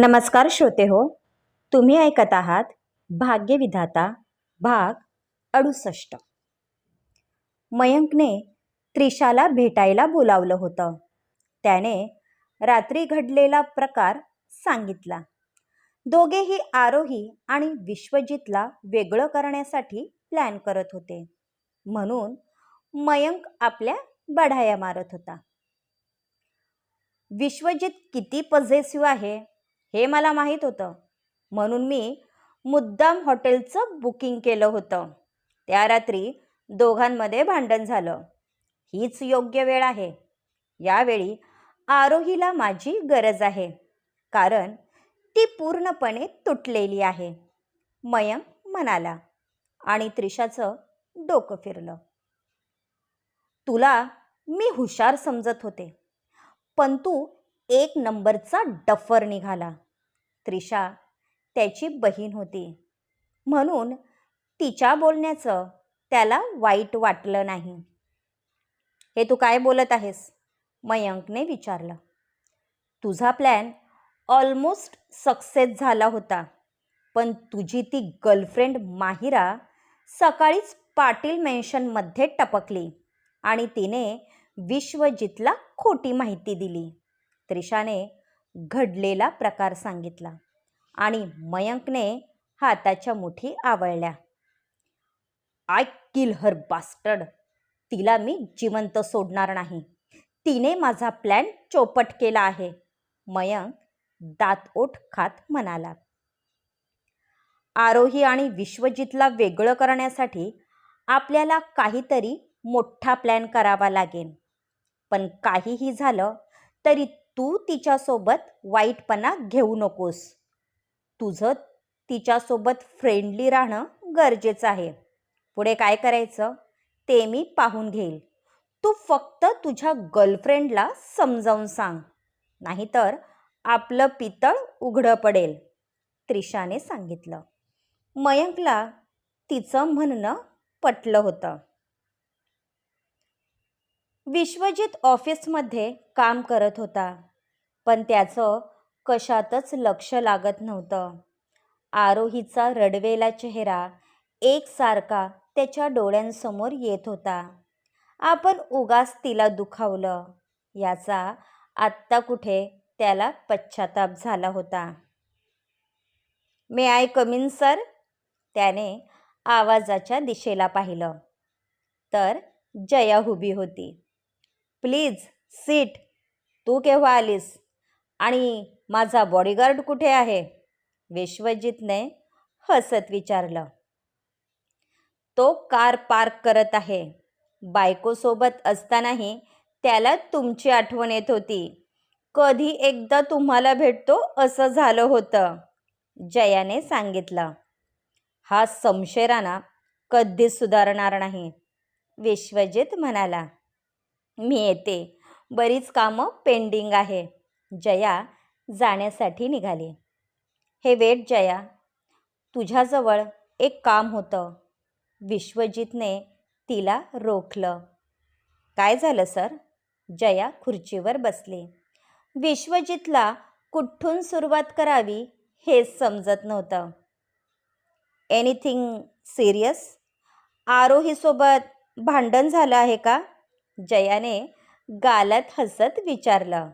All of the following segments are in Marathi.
नमस्कार श्रोते हो तुम्ही ऐकत आहात भाग्यविधाता भाग अडुसष्ट. मयंकने त्रिशाला भेटायला बोलावलं होतं. त्याने रात्री घडलेला प्रकार सांगितला. दोघेही आरोही आणि विश्वजितला वेगळं करण्यासाठी प्लॅन करत होते. म्हणून मयंक आपल्या बढाया मारत होता. विश्वजित किती पझेसिव्ह आहे? हे मला माहीत होतं. म्हणून मी मुद्दाम हॉटेलचं बुकिंग केलं होतं. त्या रात्री दोघांमध्ये भांडण झालं. हीच योग्य वेळ आहे. यावेळी आरोहीला माझी गरज आहे. कारण ती पूर्णपणे तुटलेली आहे. मयम म्हणाला. आणि त्रिशाचं डोकं फिरलं. तुला मी हुशार समजत होते. पण तू एक नंबरचा डफर निघाला. त्रिशा त्याची बहीण होती. म्हणून तिच्या बोलण्याचं त्याला वाईट वाटलं नाही. हे तू काय बोलत आहेस? मयंकने विचारलं. तुझा प्लॅन ऑलमोस्ट सक्सेस झाला होता पण तुझी ती गर्लफ्रेंड माहिरा सकाळीच पाटील मेन्शनमध्ये टपकली आणि तिने विश्वजितला खोटी माहिती दिली. त्रिशाने घडलेला प्रकार सांगितला आणि मयंकने हाताच्या मुठी आवळल्या. I kill her bastard. तिला मी जिवंत सोडणार नाही. तिने माझा प्लॅन चोपट केला आहे मयंक दात ओठ खात म्हणाला. आरोही आणि विश्वजितला वेगळं करण्यासाठी आपल्याला काहीतरी मोठा प्लॅन करावा लागेल. पण काहीही झालं तरी तू तिच्यासोबत वाईटपणा घेऊ नकोस. तुझं तिच्यासोबत फ्रेंडली राहणं गरजेचं आहे. पुढे काय करायचं? ते मी पाहून घेईल. तू फक्त तुझ्या गर्लफ्रेंडला समजावून सांग. नाहीतर आपलं पितळ उघडं पडेल त्रिशाने सांगितलं. मयंकला तिचं म्हणणं पटलं होतं. विश्वजित ऑफिसमध्ये काम करत होता. पण त्याचं कशातच लक्ष लागत नव्हतं. आरोहीचा रडवेला चेहरा एकसारखा त्याच्या डोळ्यांसमोर येत होता. आपण उगाच तिला दुखावलं. याचा आत्ता कुठे त्याला पश्चाताप झाला होता. मे आय कमिन सर त्याने आवाजाच्या दिशेला पाहिलं. तर जया उभी होती. प्लीज सीट तू केव्हा आलीस? आणि माझा बॉडीगार्ड कुठे आहे? विश्वजितने हसत विचारलं. तो कार पार्क करत आहे. बायकोसोबत असतानाही त्याला तुमची आठवण येत होती. कधी एकदा तुम्हाला भेटतो असं झालं होतं जयाने सांगितलं. हा संशयराना कधीच सुधारणार नाही विश्वजित म्हणाला. मी येते. बरीच कामं पेंडिंग आहे. जया जाण्यासाठी निघाली. हे वेट जया तुझ्याजवळ एक काम होतं. विश्वजितने तिला रोखलं. काय झालं सर? जया खुर्चीवर बसली. विश्वजितला कुठून सुरुवात करावी हेच समजत नव्हतं. Anything serious? आरोहीसोबत भांडण झालं आहे का? जयाने गालात हसत विचारलं.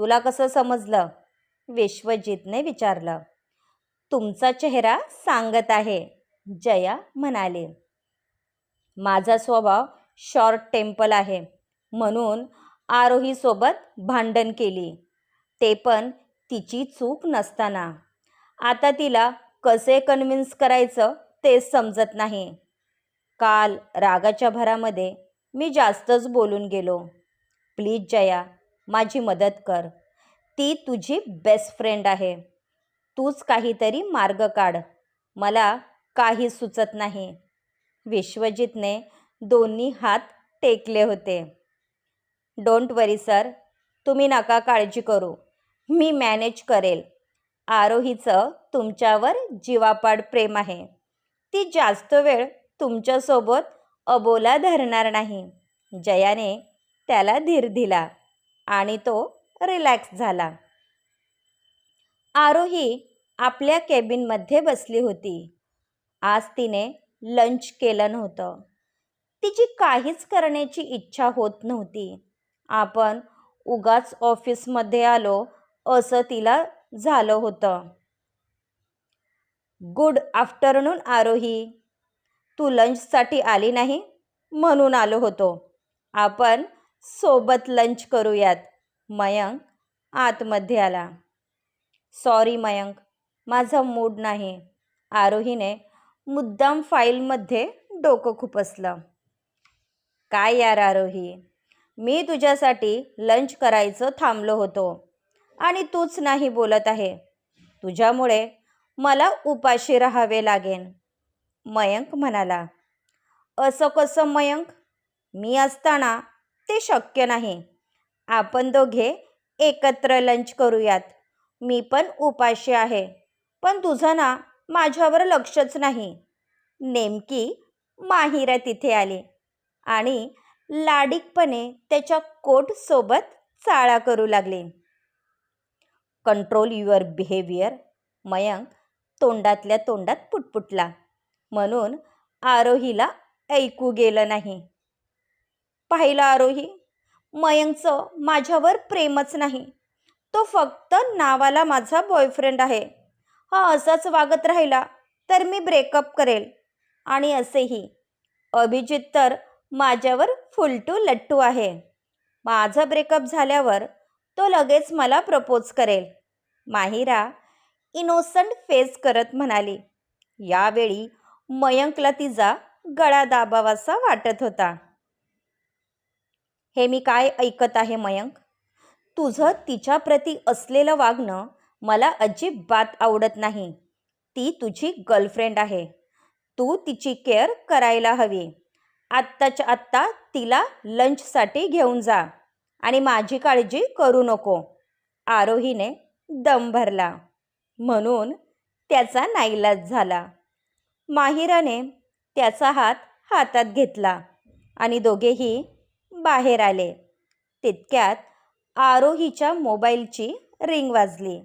तुला कसं समजलं? विश्वजितने विचारलं. तुमचा चेहरा सांगत आहे जया म्हणाले. माझा स्वभाव शॉर्ट टेम्पल आहे म्हणून आरोहीसोबत भांडण केली. ते पण तिची चूक नसताना. आता तिला कसे कन्व्हिन्स करायचं ते समजत नाही. काल रागाच्या भरामध्ये मी जास्तच बोलून गेलो. प्लीज जया माझी मदत कर. ती तुझी बेस्ट फ्रेंड आहे. तूच काहीतरी मार्ग काढ. मला काही सुचत नाही. विश्वजितने दोन्ही हात टेकले होते. डोंट वरी सर तुम्ही नका काळजी करू. मी मॅनेज करेल. आरोहीचं तुमच्यावर जीवापाड प्रेम आहे. ती जास्त वेळ तुमच्यासोबत अबोला धरणार नाही. जयाने त्याला धीर दिला. आणि तो रिलॅक्स झाला. आरोही आपल्या केबिनमध्ये बसली होती. आज तिने लंच केलं नव्हतं. तिची काहीच करण्याची इच्छा होत नव्हती. आपण उगाच ऑफिसमध्ये आलो असं तिला झालं होतं. गुड आफ्टरनून आरोही. तू लंचसाठी आली नाही? म्हणून आलो होतो. आपण सोबत लंच करूयात. मयंक आतमध्ये आला. सॉरी मयंक माझा मूड नाही. आरोहीने मुद्दाम फाईलमध्ये डोकं खुपसलं. काय यार आरोही मी तुझ्यासाठी लंच करायचं थांबलो होतो आणि तूच नाही बोलत आहे. तुझ्यामुळे मला उपाशी राहावे लागेन. मयंक म्हणाला. असं कसं मयंक? मी असताना ते शक्य नाही. आपण दोघे एकत्र लंच करूयात. मी पण उपाशी आहे. पण तुझं ना माझ्यावर लक्षच नाही. नेमकी माहिरा तिथे आली आणि लाडिकपणे त्याच्या कोटसोबत चाळा करू लागले. कंट्रोल युअर बिहेवियर मयंक तोंडातल्या तोंडात पुटपुटला. म्हणून आरोहीला ऐकू गेलं नाही. पाहिला आरोही. मयंकचं माझ्यावर प्रेमच नाही. तो फक्त नावाला माझा बॉयफ्रेंड आहे. हा असाच वागत राहिला तर मी ब्रेकअप करेल. आणि असेही. अभिजित तर माझ्यावर फुलटू लट्टू आहे. माझं ब्रेकअप झाल्यावर तो लगेच मला प्रपोज करेल. माहिरा इनोसंट फेस करत म्हणाली. यावेळी मयंकला तिचा गळा दाबावासा वाटत होता. हे मी काय ऐकत आहे मयंक? तुझं तिच्याप्रती असलेलं वागणं मला अजिबात आवडत नाही. ती तुझी गर्लफ्रेंड आहे. तू तिची केअर करायला हवी. आत्ताच्या आत्ता तिला लंचसाठी घेऊन जा आणि माझी काळजी करू नको. आरोहीने दम भरला. म्हणून त्याचा नाईलाज झाला. माहिराने त्याचा हात हातात घेतला आणि दोघेही बाहेर आले. तितक्यात आरोहीच्या मोबाईलची रिंग वाजली.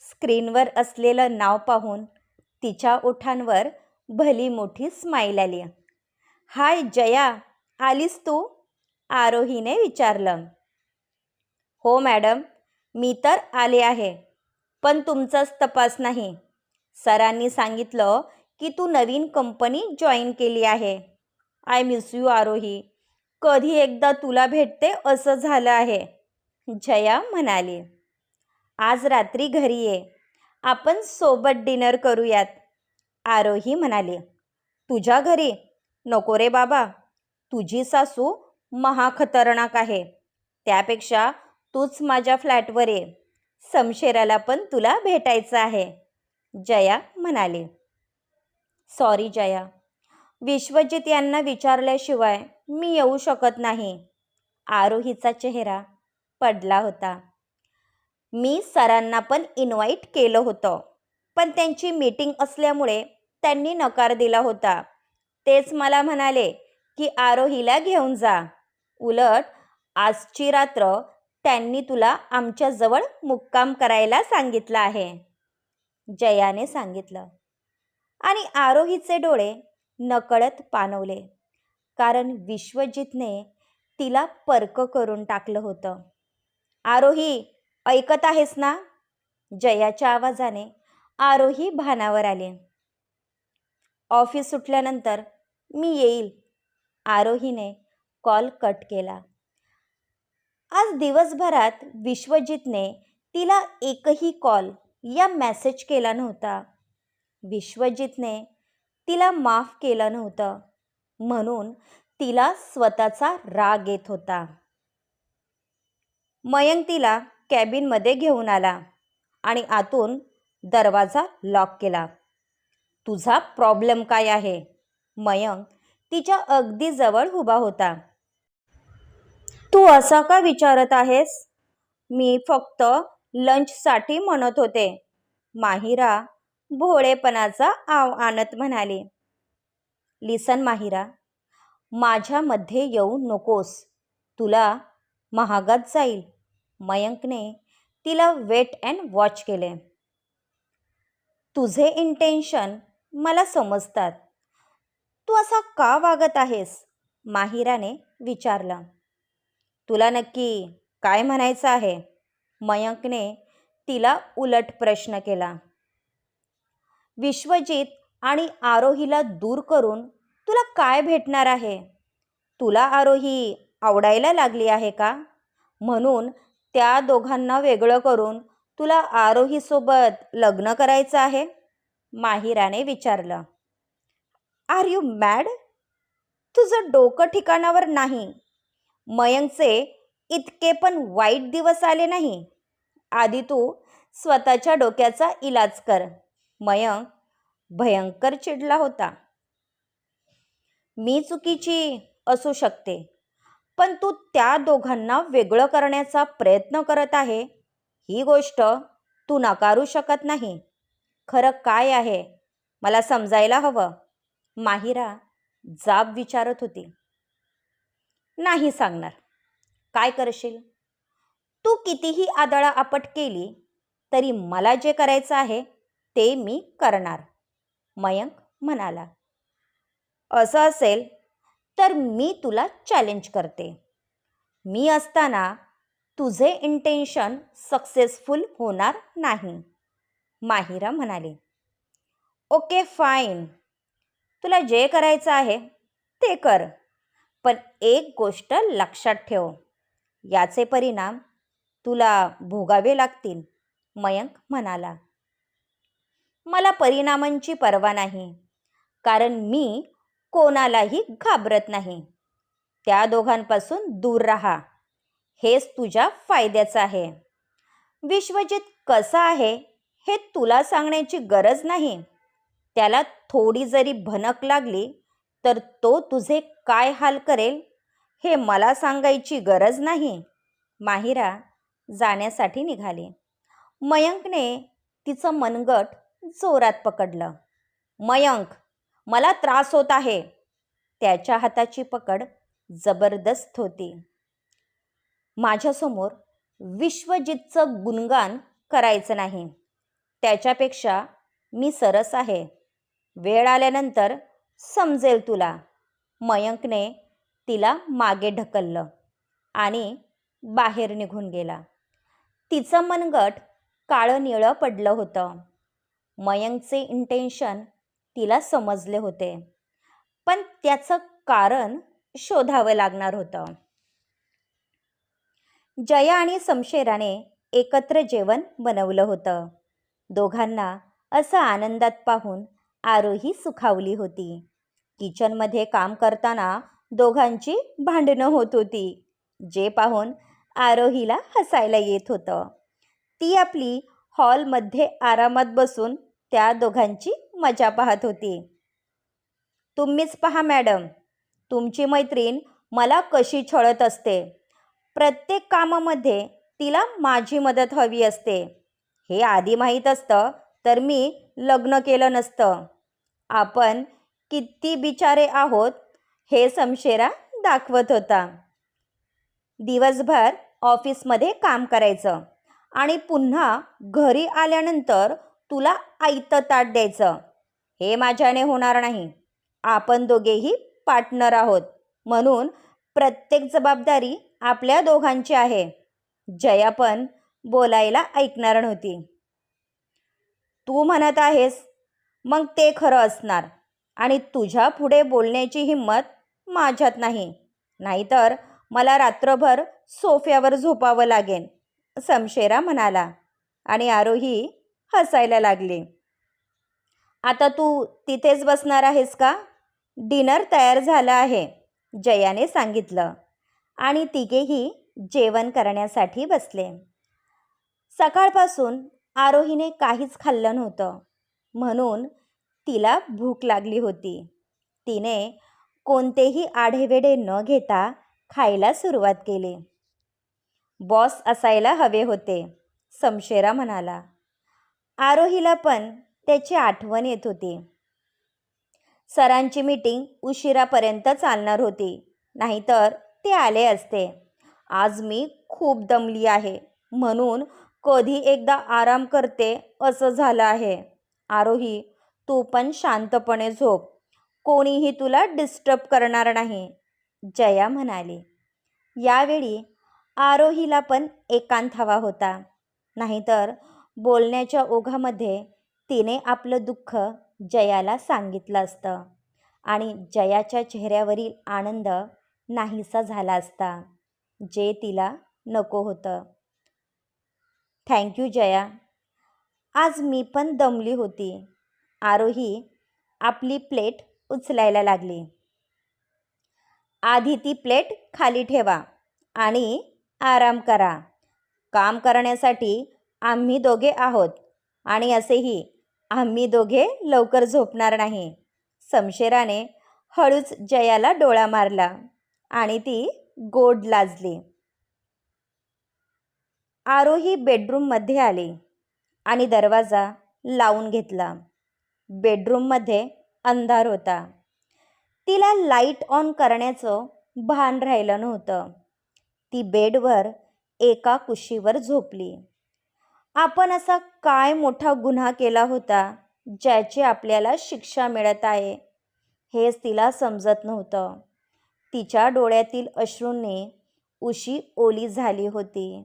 स्क्रीनवर असलेलं नाव पाहून तिच्या ओठांवर भली मोठी स्माईल आली. हाय जया आलीस तू? आरोहीने विचारलं. हो मॅडम मी तर आले आहे पण तुमचाच तपास नाही. सरांनी सांगितलं की तू नवीन कंपनी जॉईन केली आहे. I miss you Aarohi. कधी एकदा तुला भेटते असं झालं आहे. जया म्हणाली. आज रात्री घरी ये. आपण सोबत डिनर करूयात. आरोही म्हणाली. तुझ्या घरी? नको रे बाबा. तुझी सासू महाखतरनाक आहे. त्यापेक्षा तूच माझ्या फ्लॅटवर ये. समशेराला पण तुला भेटायचं आहे. जया म्हणाली. सॉरी जया. विश्वजित यांना विचारल्याशिवाय मी येऊ शकत नाही. आरोहीचा चेहरा पडला होता. मी सरांना पण इन्व्हाइट केलं होतं पण त्यांची मीटिंग असल्यामुळे त्यांनी नकार दिला होता. तेच मला म्हणाले की आरोहीला घेऊन जा. उलट आजची रात्र त्यांनी तुला आमच्याजवळ मुक्काम करायला सांगितलं आहे. जयाने सांगितलं. आणि आरोहीचे डोळे नकळत पाणवले. कारण विश्वजितने तिला पर्क करून टाकलं होतं. आरोही ऐकत आहेस ना? जयाच्या आवाजाने आरोही भानावर आले. ऑफिस सुटल्यानंतर मी येईल. आरोहीने कॉल कट केला. आज दिवसभरात विश्वजितने तिला एकही कॉल या मेसेज केला नव्हता. विश्वजितने तिला माफ केलं नव्हतं. म्हणून तिला स्वतःचा राग येत होता. मयंक तिला कॅबिनमध्ये घेऊन आला आणि आतून दरवाजा लॉक केला. तुझा प्रॉब्लेम काय आहे? मयंक तिच्या अगदी जवळ उभा होता. तू असा का विचारत आहेस? मी फक्त लंचसाठी म्हणत होते. माहिरा भोळेपणाचा आव आणत म्हणाली. लिसन माहिरा माझ्यामध्ये येऊ नकोस. तुला महागात जाईल. मयंकने तिला वेट अँड वॉच केले. तुझे इंटेन्शन मला समजतात. तू असा का वागत आहेस? माहिराने विचारलं. तुला नक्की काय म्हणायचं आहे? मयंकने तिला उलट प्रश्न केला. विश्वजित आणि आरोहीला दूर करून तुला काय भेटणार आहे? तुला आरोही आवडायला लागली आहे का? म्हणून त्या दोघांना वेगळं करून तुला आरोहीसोबत लग्न करायचं आहे? माहिराने विचारलं. Are you mad? तुझं डोकं ठिकाणावर नाही. मयंकचे इतके पण वाईट दिवस आले नाही. आधी तू स्वतःच्या डोक्याचा इलाज कर. मयंक भयंकर चिडला होता. मी चुकीची असू शकते पण तू त्या दोघांना वेगळं करण्याचा प्रयत्न करत आहे ही गोष्ट तू नकारू शकत नाही. खरं काय आहे? मला समजायला हवं. माहिरा जाब विचारत होती. नाही सांगणार. काय करशील? तू कितीही आदळा आपट केली तरी मला जे करायचं आहे ते मी करणार. मयंक म्हणाला. असं असेल तर मी तुला चॅलेंज करते. मी असताना तुझे इंटेन्शन सक्सेसफुल होणार नाही माहिरा म्हणाली. ओके फाईन तुला जे करायचं आहे ते कर पण एक गोष्ट लक्षात ठेव. याचे परिणाम तुला भोगावे लागतील मयंक म्हणाला. मला परिणामांची पर्वा नाही. कारण मी कोणालाही घाबरत नाही. त्या दोघांपासून दूर राहा. हेच तुझ्या फायद्याचं आहे. विश्वजित कसा आहे? हे तुला सांगण्याची गरज नाही. त्याला थोडी जरी भनक लागली तर तो तुझे काय हाल करेल हे मला सांगायची गरज नाही. माहिरा जाण्यासाठी निघाली. मयंकने तिचं मनगट जोरात पकडलं. मयंक मला त्रास होत आहे. त्याच्या हाताची पकड जबरदस्त होती. माझ्यासमोर विश्वजितचं गुणगान करायचं नाही. त्याच्यापेक्षा मी सरस आहे. वेळ आल्यानंतर समजेल तुला. मयंकने तिला मागे ढकललं आणि बाहेर निघून गेला. तिचं मनगट काळं निळं पडलं होतं. मयंकचे इंटेन्शन तिला समजले होते. पण त्याचं कारण शोधावं लागणार होतं. जया आणि समशेराने एकत्र जेवण बनवलं होतं. दोघांना असं आनंदात पाहून आरोही सुखावली होती. किचनमध्ये काम करताना दोघांची भांडणं होत होती जे पाहून आरोहीला हसायला येत होतं. ती आपली हॉलमध्ये आरामात बसून त्या दोघांची मजा पाहत होती. तुम्हीच पहा मॅडम तुमची मैत्रीण मला कशी छळत असते. प्रत्येक कामामध्ये तिला माझी मदत हवी असते. हे आधी माहीत असतं तर मी लग्न केलं नसतं. आपण किती बिचारे आहोत हे समशेरा दाखवत होता. दिवसभर ऑफिसमध्ये काम करायचं आणि पुन्हा घरी आल्यानंतर तुला आयतं ताट द्यायचं. हे माझ्याने होणार नाही. आपण दोघेही पार्टनर आहोत. म्हणून प्रत्येक जबाबदारी आपल्या दोघांची आहे. जया पण बोलायला ऐकणार नव्हती. तू म्हणत आहेस. मग ते खरं असणार. आणि तुझ्या पुढे बोलण्याची हिंमत माझ्यात नाही. नाहीतर मला रात्रभर सोफ्यावर झोपावं लागेल समशेरा म्हणाला. आणि आरोही हसायला लागली. आता तू तिथेच बसणार आहेस का? डिनर तयार झालं आहे जयाने सांगितलं आणि तिघेही जेवण करण्यासाठी बसले. सकाळपासून आरोहीने काहीच खाल्लं नव्हतं म्हणून तिला भूक लागली होती. तिने कोणतेही आढेवेडे न घेता खायला सुरुवात केली. बॉस असायला हवे होते समशेरा म्हणाला. आरोहीला पण त्याची आठवण येत होती. सरांची मीटिंग उशिरापर्यंत चालणार होती. नाहीतर ते आले असते. आज मी खूप दमली आहे. म्हणून कधी एकदा आराम करते असं झालं आहे. आरोही तू पण शांतपणे झोप. कोणीही तुला डिस्टर्ब करणार नाही. जया म्हणाली. यावेळी आरोहीला पण एकांत हवा होता. नाहीतर बोलण्याच्या ओघामध्ये तिने आपलं दुःख जयाला सांगितलं असतं. आणि जयाच्या चेहऱ्यावरील आनंद नाहीसा झाला असता जे तिला नको होतं. Thank you Jaya. आज मी पण दमली होती. आरोही आपली प्लेट उचलायला लागली. आधी ती प्लेट खाली ठेवा आणि आराम करा. काम करण्यासाठी आम्ही दोघे आहोत. आणि असेही आम्ही दोघे लवकर झोपणार नाही. समशेराने हळूच जयाला डोळा मारला आणि ती गोड लाजली. आरोही बेडरूममध्ये आली आणि दरवाजा लावून घेतला. बेडरूममध्ये अंधार होता. तिला लाइट ऑन करण्याचं भान राहिलं नव्हतं. ती बेडवर एका कुशीवर झोपली. आपण असा काय मोठा गुन्हा केला होता ज्याची आपल्याला शिक्षा मिळत आहे? हेच तिला समजत नव्हतं. तिच्या डोळ्यातील अश्रूंनी उशी ओली झाली होती.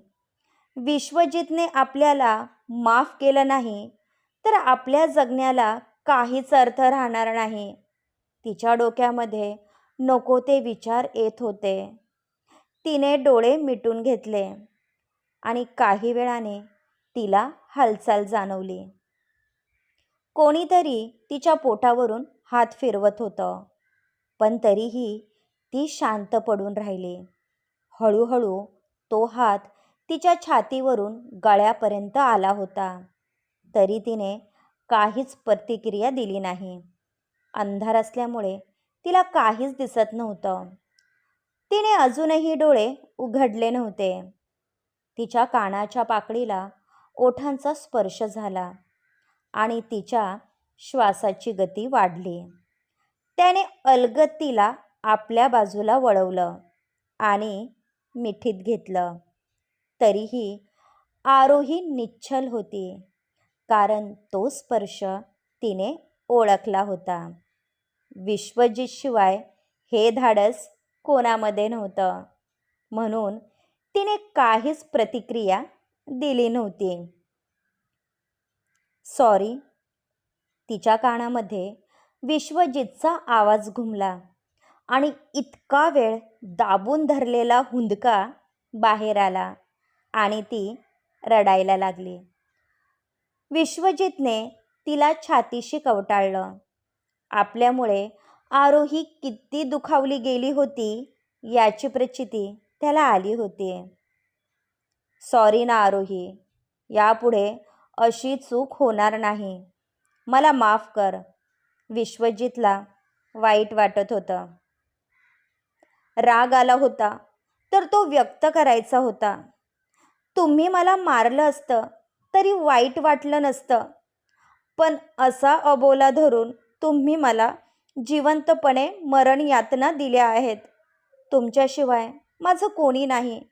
विश्वजितने आपल्याला माफ केलं नाही तर आपल्या जगण्याला काहीच अर्थ राहणार नाही. तिच्या डोक्यामध्ये नको ते विचार येत होते. तिने डोळे मिटून घेतले आणि काही वेळाने तिला हालचाल जाणवली. कोणीतरी तिच्या पोटावरून हात फिरवत होतं पण तरीही ती शांत पडून राहिली. हळूहळू तो हात तिच्या छातीवरून गळ्यापर्यंत आला होता. तरी तिने काहीच प्रतिक्रिया दिली नाही. अंधार असल्यामुळे तिला काहीच दिसत नव्हतं. तिने अजूनही डोळे उघडले नव्हते. तिच्या कानाच्या पाकळीला ओठांचा स्पर्श झाला आणि तिच्या श्वासाची गती वाढली. त्याने अलगत तिला आपल्या बाजूला वळवलं आणि मिठीत घेतलं. तरीही आरोही निच्छल होती कारण तो स्पर्श तिने ओळखला होता. विश्वजितशिवाय हे धाडस कोणामध्ये नव्हतं. म्हणून तिने काहीच प्रतिक्रिया दिली नव्हते. सॉरी तिच्या कानामध्ये विश्वजितचा आवाज घुमला आणि इतका वेळ दाबून धरलेला हुंदका बाहेर आला आणि ती रडायला लागली. विश्वजितने तिला छातीशी कवटाळलं. आपल्यामुळे आरोही किती दुखावली गेली होती याची प्रचिती त्याला आली होती. सॉरी ना आरोही. यापुढे अशी चूक होणार नाही. मला माफ कर. विश्वजितला वाईट वाटत होतं. राग आला होता तर तो व्यक्त करायचा होता. तुम्ही मला मारलं असतं तरी वाईट वाटलं नसतं. पण असा अबोला धरून तुम्ही मला जिवंतपणे मरण यातना दिल्या आहेत. तुमच्याशिवाय माझं कोणी नाही.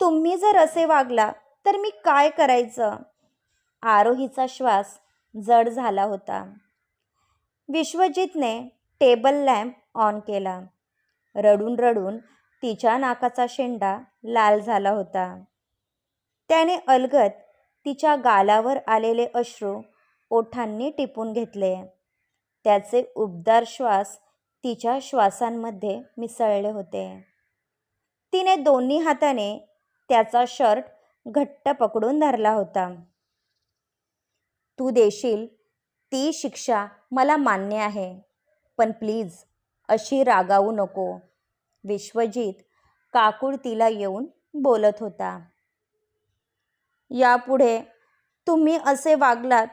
तुम्ही जर असे वागला तर मी काय करायचं? आरोहीचा श्वास जड झाला होता. विश्वजितने टेबल लॅम्प ऑन केला. रडून रडून तिच्या नाकाचा शेंडा लाल झाला होता. त्याने अलगत तिच्या गालावर आलेले अश्रू ओठांनी टिपून घेतले. त्याचे उबदार श्वास तिच्या श्वासांमध्ये मिसळले होते. तिने दोन्ही हाताने त्याचा शर्ट घट्ट पकडून धरला होता. तू देशील ती शिक्षा मला मान्य आहे पण प्लीज अशी रागावू नको विश्वजीत काकुडतीला येऊन बोलत होता. यापुढे तुम्ही असे वागलात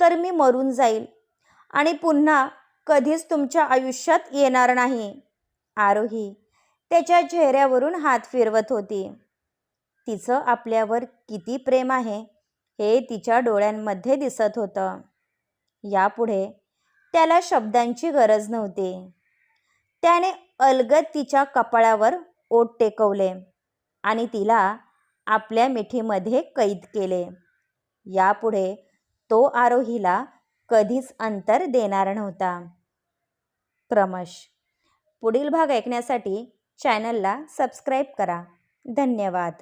तर मी मरून जाईल आणि पुन्हा कधीच तुमच्या आयुष्यात येणार नाही आरोही त्याच्या चेहऱ्यावरून हात फिरवत होती. तिचं आपल्यावर किती प्रेम आहे हे तिच्या डोळ्यांमध्ये दिसत होतं. यापुढे त्याला शब्दांची गरज नव्हती. त्याने अलगद तिच्या कपाळावर ओट टेकवले आणि तिला आपल्या मिठीमध्ये कैद केले. यापुढे तो आरोहीला कधीच अंतर देणार नव्हता. क्रमश पुढील भाग ऐकण्यासाठी चॅनलला सबस्क्राईब करा. धन्यवाद.